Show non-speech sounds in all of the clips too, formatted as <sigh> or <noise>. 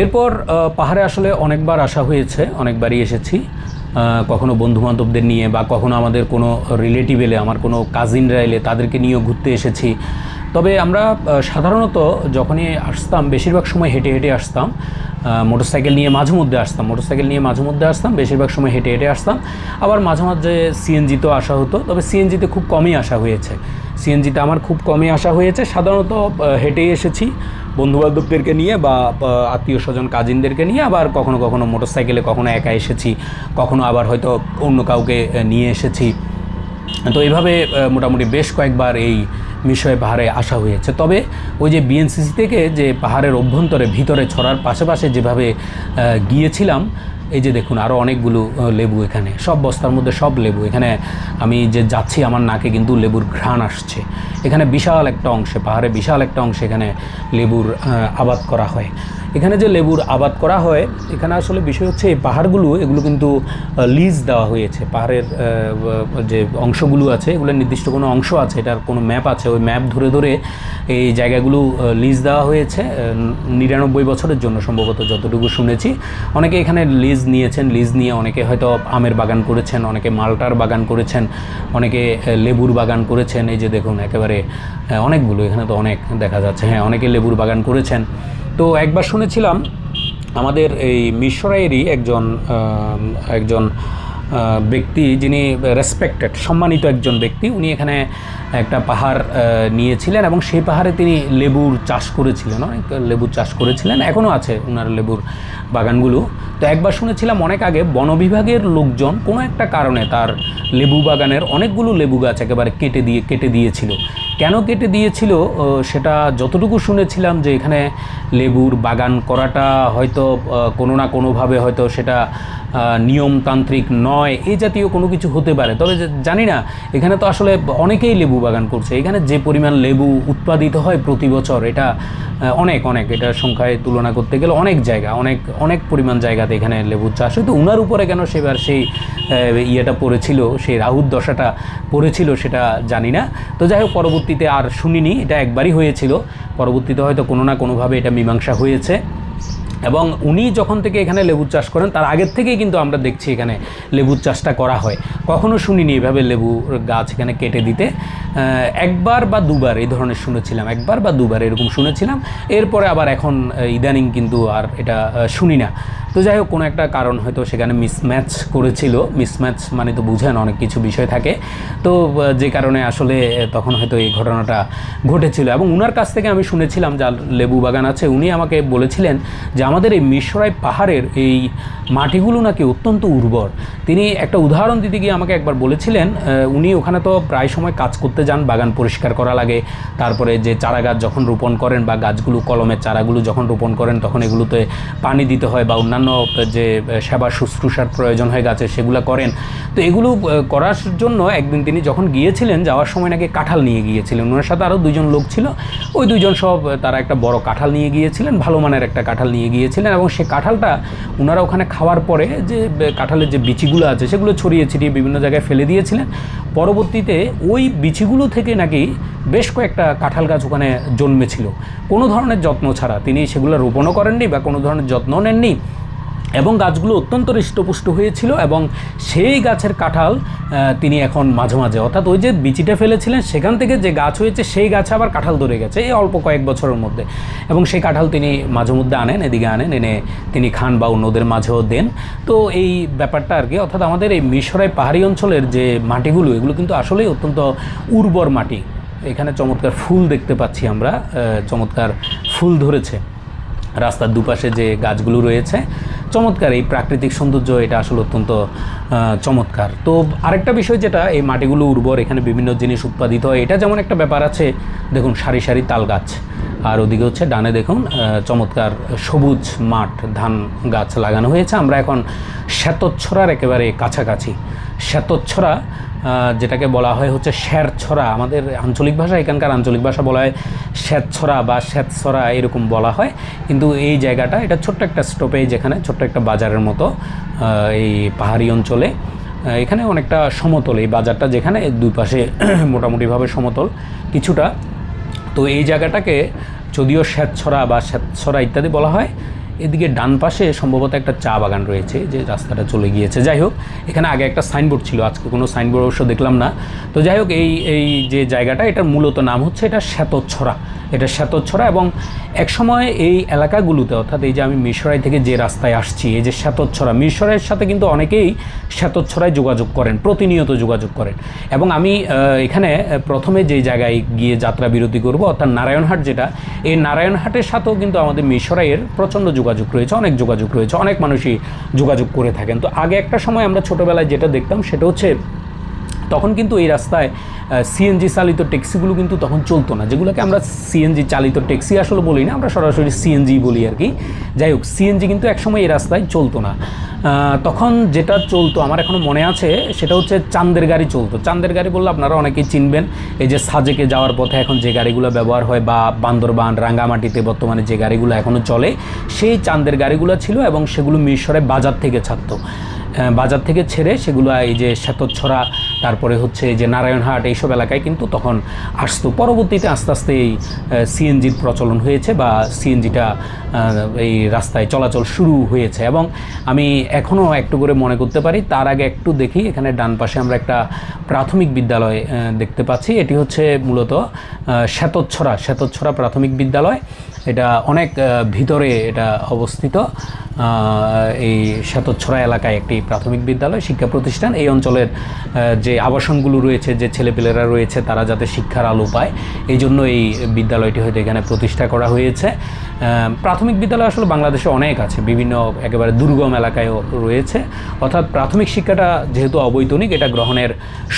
এরপর পাহাড়ে আসলে অনেকবার আসা হয়েছে, অনেকবারই এসেছি। কখনো বন্ধু বান্ধবদের নিয়ে বা কখনো আমাদের কোনো রিলেটিভ এলে, আমার কোনো কাজিনরা এলে, তাদেরকে নিয়েও ঘুরতে এসেছি। তবে আমরা সাধারণত যখনই আসতাম, বেশিরভাগ সময় হেঁটে হেঁটে আসতাম। মোটরসাইকেল নিয়ে মাঝে মধ্যে আসতাম। মোটরসাইকেল নিয়ে মাঝে মধ্যে আসতাম, বেশিরভাগ সময় হেঁটে হেঁটে আসতাম। আবার মাঝে মাঝে সিএনজিতেও আসা হতো, তবে সিএনজিতে খুব কমই আসা হয়েছে। সিএনজিতে আমার খুব কমই আসা হয়েছে। সাধারণত হেঁটেই এসেছি বন্ধুবান্ধবদেরকে নিয়ে বা আত্মীয় স্বজন কাজিনদেরকে নিয়ে। আবার কখনো কখনো মোটরসাইকেলে কখনো একা এসেছি, কখনো আবার হয়তো অন্য কাউকে নিয়ে এসেছি। তো এইভাবে মোটামুটি বেশ কয়েকবার এই মিশয় পাহাড়ে আসা হয়েছে। তবে ওই যে বিএনসিসি থেকে যে পাহাড়ের অভ্যন্তরে ভিতরে ছড়ার পাশাপাশে যেভাবে গিয়েছিলাম, এই যে দেখুন আরও অনেকগুলো লেবু এখানে। সব বস্তার মধ্যে সব লেবু। এখানে আমি যে যাচ্ছি আমার নাকে কিন্তু লেবুর ঘ্রাণ আসছে। এখানে বিশাল একটা অংশে, পাহাড়ে বিশাল একটা অংশে এখানে লেবুর আবাদ করা হয়। এখানে যে লেবুর আবাদ করা হয়, এখানে আসলে বিষয় হচ্ছে এই পাহাড়গুলো, এগুলো কিন্তু লিজ দেওয়া হয়েছে। পাহাড়ের যে অংশগুলো আছে, এগুলোর নির্দিষ্ট কোনো অংশ আছে, এটার কোনো ম্যাপ আছে। ওই ম্যাপ ধরে ধরে এই জায়গাগুলো লিজ দেওয়া হয়েছে নিরানব্বই বছরের জন্য সম্ভবত যতটুকু শুনেছি। অনেকে এখানে লিজ নিয়েছেন, লিজ নিয়ে অনেকে হয়তো আমের বাগান করেছেন, অনেকে মালটার বাগান করেছেন, অনেকে লেবুর বাগান করেছেন। এই যে দেখুন, একেবারে অনেকগুলো, এখানে তো অনেক দেখা যাচ্ছে। হ্যাঁ অনেকে লেবুর বাগান করেছেন। তো একবার শুনেছিলাম আমাদের এই মিশরাইয়েরই একজন একজন ব্যক্তি যিনি রেসপেক্টেড সম্মানিত একজন ব্যক্তি, উনি এখানে একটা পাহাড় নিয়েছিলেন এবং সেই পাহাড়ে তিনি লেবুর চাষ করেছিলেন, অনেক লেবুর চাষ করেছিলেন এখনও আছে ওনার লেবুর বাগানগুলো। তো একবার শুনেছিলাম অনেক আগে বন বিভাগের লোকজন কোনো একটা কারণে তার লেবু বাগানের অনেকগুলো লেবু গাছ একেবারে কেটে দিয়ে, কেটে দিয়েছিল। কেন কেটে দিয়েছিল? সেটা যতটুকু শুনেছিলাম যে এখানে লেবুর বাগান করাটা হয়তো কোনো না কোনোভাবে হয়তো সেটা নিয়মতান্ত্রিক নয় এই জাতীয় কোনো কিছু হতে পারে। তবে জানি না, এখানে তো আসলে অনেকেই লেবু বাগান করছে। এখানে যে পরিমাণ লেবু উৎপাদিত হয় প্রতি বছর, এটা অনেক অনেক। এটা সংখ্যায় তুলনা করতে গেলে অনেক জায়গা, অনেক অনেক পরিমাণ জায়গাতে এখানে লেবুর চাষ হয়। তো উনার উপরে কেন সেবার সেই ইয়েটা পড়েছিল, সেই রাহুর দশাটা পড়েছিল সেটা জানি না। তো যাই হোক, পরবর্তীতে আর শুনিনি, এটা একবারই হয়েছিল। পরবর্তীতে হয়তো কোনো না কোনোভাবে এটা মীমাংসা হয়েছে। এবং উনি যখন থেকে এখানে লেবুর চাষ করেন, তার আগের থেকেই কিন্তু আমরা দেখছি এখানে লেবুর চাষটা করা হয়। কখনো শুনিনি এভাবে লেবুর গাছ এখানে কেটে দিতে। একবার বা দুবার এই ধরনের শুনেছিলাম, একবার বা দুবার এরকম শুনেছিলাম। এরপরে আবার এখন ইদানিং কিন্তু আর এটা শুনি না। তো যাই হোক, কোনো একটা কারণ হয়তো সেখানে মিসম্যাচ করেছিল। মিসম্যাচ মানে তো বুঝেন, অনেক কিছু বিষয় থাকে। তো যে কারণে আসলে তখন হয়তো এই ঘটনাটা ঘটেছিল। এবং উনার কাছ থেকে আমি শুনেছিলাম, যার লেবু বাগান আছে, উনি আমাকে বলেছিলেন যে আমাদের এই মিশরাই পাহাড়ের এই মাটিগুলো নাকি অত্যন্ত উর্বর। তিনি একটা উদাহরণ দিতে গিয়ে আমাকে একবার বলেছিলেন উনি ওখানে তো প্রায় সময় কাজ করতে যান, বাগান পরিষ্কার করা লাগে। তারপরে যে চারা গাছ যখন রোপণ করেন বা গাছগুলো, কলমের চারাগুলো যখন রোপণ করেন, তখন এগুলোতে পানি দিতে হয় বা অন্যান্য যে সেবা শুশ্রূষার প্রয়োজন হয় গাছের সেগুলো করেন। তো এগুলো করার জন্য একদিন তিনি যখন গিয়েছিলেন, যাওয়ার সময় নাকি কাঁঠাল নিয়ে গিয়েছিলেন। ওনার সাথে আরও দুজন লোক ছিল। ওই দুজন সব তারা একটা বড় কাঁঠাল নিয়ে গিয়েছিলেন, ভালো মানের একটা কাঁঠাল নিয়ে গিয়েছিলেন এবং সে কাঁঠালটা ওনারা ওখানে খাওয়ার পরে যে কাঁঠালের যে বিচিগুলো আছে, সেগুলো ছড়িয়ে ছিটিয়ে বিভিন্ন জায়গায় ফেলে দিয়েছিলেন। পরবর্তীতে ওই বিচিগুলো থেকে নাকি বেশ কয়েকটা কাঁঠাল গাছ ওখানে জন্মেছিল। কোনো ধরনের যত্ন ছাড়া তিনি সেগুলো রোপণও করেননি বা কোনো ধরনের যত্ন নেননি। এবং গাছগুলো অত্যন্ত হৃষ্টপুষ্ট হয়েছিল এবং সেই গাছের কাঁঠাল তিনি এখন মাঝে মাঝে, অর্থাৎ ওই যে বিচিটা ফেলেছিলেন, সেখান থেকে যে গাছ হয়েছে, সেই গাছে আবার কাঁঠাল ধরে গেছে, এই অল্প কয়েক বছরের মধ্যে। এবং সেই কাঁঠাল তিনি মাঝে মধ্যে আনেন, এদিকে আনেন, এনে তিনি খান বা অন্যদের মাঝেও দেন। তো এই ব্যাপারটা আর কি, অর্থাৎ আমাদের এই মিশরাই পাহাড়ি অঞ্চলের যে মাটিগুলো, এগুলো কিন্তু আসলেই অত্যন্ত উর্বর মাটি। এখানে চমৎকার ফুল দেখতে পাচ্ছি আমরা চমৎকার ফুল ধরেছে। রাস্তার দুপাশে যে গাছগুলো রয়েছে চমৎকার এই প্রাকৃতিক সৌন্দর্য, এটা আসলে অত্যন্ত চমৎকার। তো আরেকটা বিষয় যেটা, এই মাটিগুলো উর্বর, এখানে বিভিন্ন জিনিস উৎপাদিত হয়, এটা যেমন একটা ব্যাপার আছে, দেখুন সারি সারি তাল গাছ, আর ওদিকে হচ্ছে ডানে দেখুন চমৎকার সবুজ মাঠ, ধান গাছ লাগানো হয়েছে, আমরা এখন শ্বেতচ্ছরার একেবারে কাছাকাছি। শ্বেতচ্ছড়া যেটাকে বলা হয় হচ্ছে ছড়া আমাদের আঞ্চলিক ভাষা, এখানকার আঞ্চলিক ভাষা বলা হয় শ্বেতছড়া বা শ্বেতছড়া এরকম বলা হয়। কিন্তু এই জায়গাটা, এটা ছোট্ট একটা স্টপেজ এখানে, ছোট্ট একটা বাজারের মতো এই পাহাড়ি অঞ্চলে। এখানে অনেকটা সমতল, এই বাজারটা যেখানে দুই পাশে <clears throat> মোটামুটিভাবে সমতল, কিছুটা। তো এই জায়গাটাকে যদিও শ্বেতছড়া বা শ্বেতছড়া ইত্যাদি বলা হয় এদিকে ডান পাশে সম্ভবত একটা চা বাগান রয়েছে, যে রাস্তাটা চলে গিয়েছে। যাই হোক, এখানে আগে একটা সাইনবোর্ড ছিল, আজকে কোনো সাইনবোর্ড অবশ্য দেখলাম না। তো যাই হোক, এই এই যে জায়গাটা, এটার মূলত নাম হচ্ছে এটা শ্বেতচ্ছড়া এটা শ্বেতচ্ছড়া এবং একসময় এই এলাকাগুলোতে, অর্থাৎ এই যে আমি মিশরাই থেকে যে রাস্তায় আসছি, এই যে শ্বেতচ্ছড়া মিশরের সাথে কিন্তু অনেকেই শ্বেতচ্ছড়ায় যোগাযোগ করেন, প্রতিনিয়ত যোগাযোগ করেন। এবং আমি এখানে প্রথমে যে জায়গায় গিয়ে যাত্রা বিরতি করব, অর্থাৎ নারায়ণহাট যেটা, এই নারায়ণহাটের সাথেও কিন্তু আমাদের মিশরাইয়ের প্রচণ্ড যোগাযোগ রয়েছে, অনেক যোগাযোগ রয়েছে, অনেক মানুষই যোগাযোগ করে থাকেন। তো আগে একটা সময় আমরা ছোটোবেলায় যেটা দেখতাম, সেটা হচ্ছে তখন কিন্তু এই রাস্তায় সিএনজি চালিত ট্যাক্সিগুলো কিন্তু তখন চলতো না। যেগুলোকে আমরা সিএনজি চালিত ট্যাক্সি আসলে বলি না, আমরা সরাসরি সিএনজি বলি আর কি। যাই হোক সিএনজি কিন্তু একসময় এই রাস্তায় চলতো না। তখন যেটা চলতো, আমার এখনও মনে আছে, সেটা হচ্ছে চান্দের গাড়ি চলতো। চান্দের গাড়ি বললে আপনারা অনেকেই চিনবেন, এই যে সাজেকে যাওয়ার পথে এখন যে গাড়িগুলো ব্যবহার হয় বা বান্দরবান, রাঙ্গামাটিতে বর্তমানে যে গাড়িগুলো এখনও চলে, সেই চান্দের গাড়িগুলো ছিল এবং সেগুলো মিশরে বাজার থেকে ছাড়তো। বাজার থেকে ছেড়ে সেগুলো এই যে শ্বেতচ্ছড়া তারপরে হচ্ছে যে নারায়ণহাট এইসব এলাকায় কিন্তু তখন আসতো। পরবর্তীতে আস্তে আস্তে এই সিএনজির প্রচলন হয়েছে বা সিএনজিটা এই রাস্তায় চলাচল শুরু হয়েছে। এবং আমি এখনও একটু করে মনে করতে পারি তার আগে একটু দেখি এখানে ডান পাশে আমরা একটা প্রাথমিক বিদ্যালয় দেখতে পাচ্ছি। এটি হচ্ছে মূলত আহ, শ্বেতচ্ছড়া শ্বেতচ্ছড়া প্রাথমিক বিদ্যালয়। এটা অনেক ভিতরে এটা অবস্থিত। এই শ্বেতচ্ছড়া এলাকায় একটি প্রাথমিক বিদ্যালয়, শিক্ষা প্রতিষ্ঠান। এই অঞ্চলের যে আবাসনগুলো রয়েছে, যে ছেলেপেলেরা রয়েছে, তারা যাতে শিক্ষার আলো পায়, এই জন্য এই বিদ্যালয়টি হয়তো এখানে প্রতিষ্ঠা করা হয়েছে। প্রাথমিক বিদ্যালয় আসলে বাংলাদেশে অনেক আছে, বিভিন্ন একেবারে দুর্গম এলাকায়ও রয়েছে। অর্থাৎ প্রাথমিক শিক্ষাটা যেহেতু অবৈতনিক, এটা গ্রহণের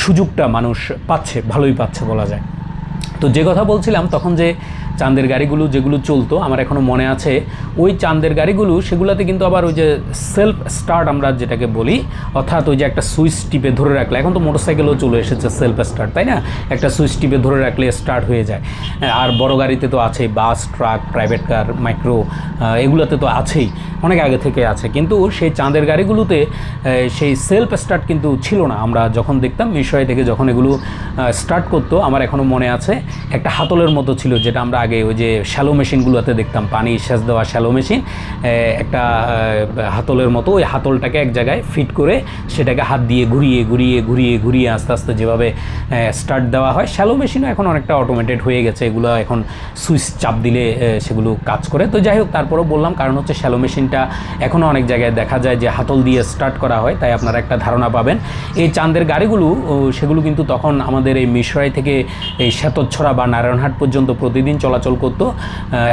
সুযোগটা মানুষ পাচ্ছে, ভালোই পাচ্ছে বলা যায়। তো যে কথা বলছিলাম, তখন যে চাঁদের গাড়িগুলো যেগুলো চলতো, আমার এখনও মনে আছে, ওই চাঁদের গাড়িগুলো, সেগুলোতে কিন্তু আবার ওই যে সেলফ স্টার্ট আমরা যেটাকে বলি, অর্থাৎ ওই যে একটা সুইচ টিপে ধরে রাখলে, এখন তো মোটরসাইকেলও চলে এসেছে সেলফ স্টার্ট তাই না? একটা সুইচ টিপে ধরে রাখলে স্টার্ট হয়ে যায়। আর বড় গাড়িতে তো আছেই, bus, truck private car micro এগুলোতে তো আছেই, অনেক আগে থেকে আছে। কিন্তু সেই চাঁদের গাড়িগুলোতে সেই সেলফ স্টার্ট কিন্তু ছিল না। আমরা যখন দেখতাম মিশয় থেকে যখন এগুলো স্টার্ট করতো, আমার এখনও মনে আছে, একটা হাতলের মতো ছিল, যেটা আমরা আগে ওই যে শ্যালো মেশিনগুলোতে দেখতাম, পানি সেচ দেওয়া শ্যালো মেশিন একটা হাতলের মতো ওই হাতলটাকে এক জায়গায় ফিট করে সেটাকে হাত দিয়ে ঘুরিয়ে ঘুরিয়ে ঘুরিয়ে ঘুরিয়ে আস্তে আস্তে যেভাবে স্টার্ট দেওয়া হয়। শ্যালো মেশিনও এখন অনেকটা অটোমেটেড হয়ে গেছে। এগুলো এখন সুইচ চাপ দিলে সেগুলো কাজ করে। তো যাই হোক, তারপরেও বললাম, কারণ হচ্ছে শ্যালো মেশিনটা এখনও অনেক জায়গায় দেখা যায় যে হাতল দিয়ে স্টার্ট করা হয়, তাই আপনারা একটা ধারণা পাবেন। এই চাঁদের গাড়িগুলো সেগুলো কিন্তু তখন আমাদের এই মিশরাই থেকে এই শ্বেতচ্ছড়া বা নারায়ণহাট পর্যন্ত প্রতিদিন চলাচল করত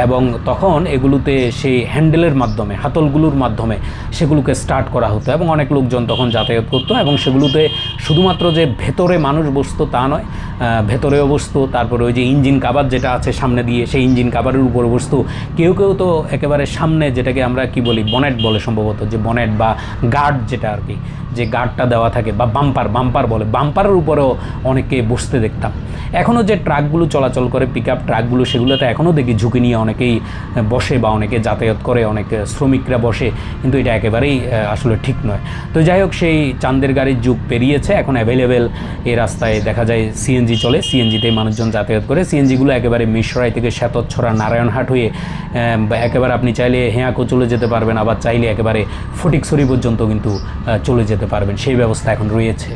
এবং তখন এগুলোতে সেই হ্যান্ডেলের মাধ্যমে, হাতলগুলোর মাধ্যমে সেগুলোকে স্টার্ট করা হতো এবং অনেক লোকজন তখন যাতায়াত করতো এবং সেগুলোতে শুধুমাত্র যে ভেতরে মানুষ বসতো তা নয় ভেতরেও বসতো তারপরে ওই যে ইঞ্জিন কাবার যেটা আছে সামনে দিয়ে, সেই ইঞ্জিন কাবারের উপর বসতো কেউ কেউ তো একেবারে সামনে যেটাকে আমরা কি বলি বনেট বলে সম্ভবত, যে বনেট বা গার্ড যেটা আর কি, যে গার্ডটা দেওয়া থাকে, বা বাম্পার বাম্পার বলে। বাম্পারের উপরেও অনেকে বসতে দেখতাম। এখনও যে ট্রাকগুলো চলাচল করে পিক আপ ট্রাকগুলো, সেগুলোতে এখনও দেখি ঝুঁকি নিয়ে অনেকেই বসে বা অনেকে যাতায়াত করে, অনেক শ্রমিকরা বসে, কিন্তু এটা একেবারেই আসলে ঠিক নয়। তো যাই হোক, সেই চান্দের গাড়ির যুগ পেরিয়েছে, এখন অ্যাভেলেবেল এই রাস্তায় দেখা যায় সিএনজি চলে। সিএনজিতে মানুষজন যাতায়াত করে। সিএনজিগুলো একেবারে মিশরাই থেকে শ্বেতচ্ছড়া নারায়ণহাট হয়ে একেবারে আপনি চাইলে হেঁয়াকো চলে যেতে পারবেন, আবার চাইলে একেবারে ফটিকছড়ি পর্যন্ত কিন্তু চলে যেতে পারবেন। সেই ব্যবস্থা এখন রয়েছে।